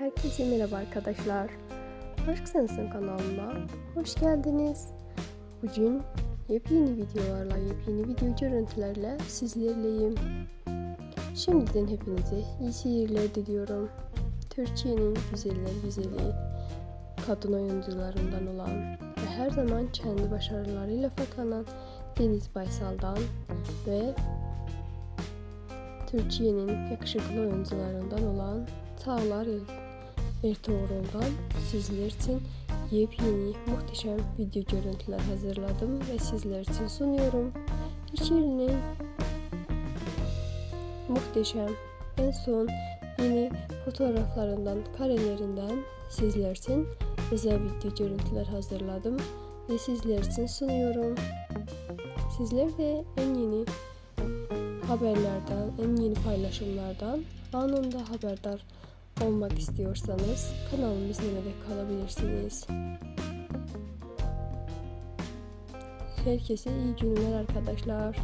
Herkese merhaba arkadaşlar. Aşk Sensin kanalına hoş geldiniz. Bugün yepyeni videolarla, yepyeni video görüntülerle sizlerleyim. Şimdiden hepinize iyi seyirler diliyorum. Türkiye'nin güzeller güzeli, kadın oyuncularından olan ve her zaman kendi başarılarıyla faklanan Deniz Baysal'dan ve Türkiye'nin yakışıklı oyuncularından olan Çağlar Ertuğrul'dan sizler için yepyeni muhteşem video görüntüler hazırladım ve sizler için sunuyorum. İçerinin muhteşem en son yeni fotoğraflarından, karelerinden sizler için özel video görüntüler hazırladım ve sizler için sunuyorum. Sizler de en yeni haberlerden, en yeni paylaşımlardan anında haberdar olmak istiyorsanız kanalımı izlemede kalabilirsiniz. Herkese iyi günler arkadaşlar.